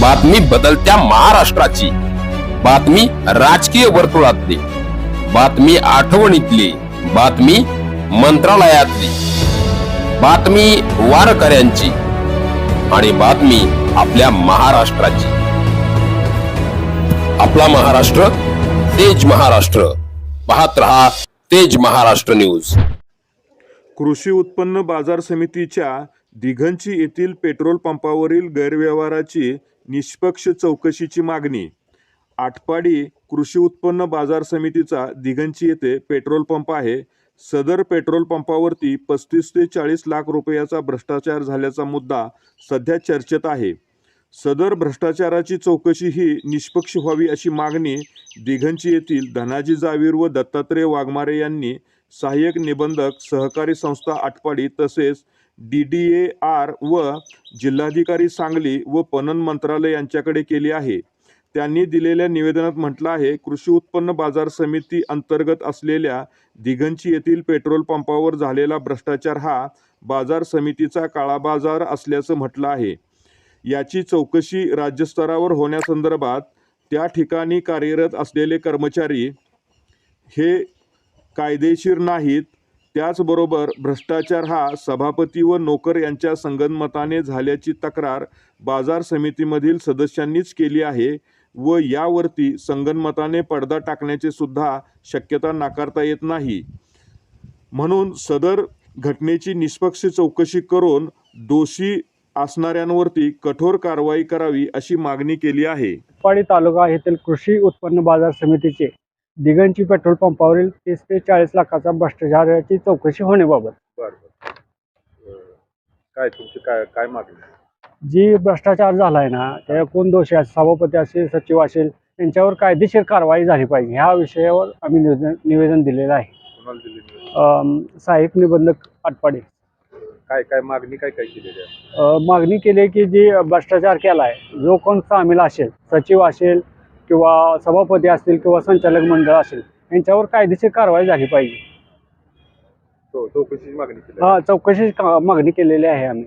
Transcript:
बातमी बदलत्या महाराष्ट्राची. बातमी राजकीय वर्तुळातली. बातमी आठवणीतली. बातमी मंत्रालयातली. बातमी वारकऱ्यांची. आणि बातमी आपल्या महाराष्ट्राची. आपला महाराष्ट्र तेज महाराष्ट्र. पाहत रहा तेज महाराष्ट्र न्यूज. कृषी उत्पन्न बाजार समितीच्या दिघंची येथील पेट्रोल पंपावरील गैरव्यवहाराची निष्पक्ष चौकशीची मागणी. आटपाडी कृषी उत्पन्न बाजार समितीचा दिघंची येथे पेट्रोल पंप आहे. सदर पेट्रोल पंपावरती पस्तीस ते चाळीस लाख रुपयाचा भ्रष्टाचार झाल्याचा मुद्दा सध्या चर्चेत आहे. सदर भ्रष्टाचाराची चौकशी ही निष्पक्ष व्हावी अशी मागणी दिघंची येथील धनाजी जावीर व दत्तात्रय वाघमारे यांनी सहाय्यक निबंधक सहकारी संस्था आटपाडी तसेच डी डी ए आर व जिल्हाधिकारी सांगली व पणन मंत्रालय यांच्याकडे केली आहे. त्यांनी दिलेल्या निवेदनात म्हटलं आहे कृषी उत्पन्न बाजार समिती अंतर्गत असलेल्या दिघंची येथील पेट्रोल पंपावर झालेला भ्रष्टाचार हा बाजार समितीचा काळाबाजार असल्याचं म्हटलं आहे. याची चौकशी राज्यस्तरावर होण्यासंदर्भात त्या ठिकाणी कार्यरत असलेले कर्मचारी हे कायदेशीर नाहीत त्याचबरोबर भ्रष्टाचार हा सभापती व नोकर यांच्या संगनमताने झाल्याची तक्रार बाजार समितीमधील सदस्यांनीच केली आहे व यावरती संगनमताने पडदा टाकण्याची सुद्धा शक्यता नाकारता येत नाही. म्हणून सदर घटनेची निष्पक्ष चौकशी करून दोषी असणाऱ्यांवरती कठोर कारवाई करावी अशी मागणी केली आहे. पाडी तालुका येथील कृषी उत्पन्न बाजार समितीचे दिगंची पेट्रोल पंपावरील तीस ते चाळीस लाखाचा भ्रष्टाचाराची चौकशी होण्याबाबत. काय तुमची काय काय मागणी? जी भ्रष्टाचार झाला आहे ना त्या कोण दोषी असेल सभापती असेल सचिव असेल त्यांच्यावर कायदेशीर कारवाई झाली पाहिजे. ह्या विषयावर आम्ही निवेदन निवेदन दिलेलं आहे. कोणाला दिली अम, सहाय्यक निबंधक आटपाडी. काय काय मागणी काय काय केलेली आहे? अ, मागणी केली आहे की जी भ्रष्टाचार केला आहे जो कोण सामील असेल सचिव असेल किंवा सभापती असतील किंवा संचालक मंडळ असेल यांच्यावर कायदेशीर कारवाई झाली पाहिजे. चौकशीची मागणी केली? हा चौकशी का- मागणी केलेली आहे आम्ही.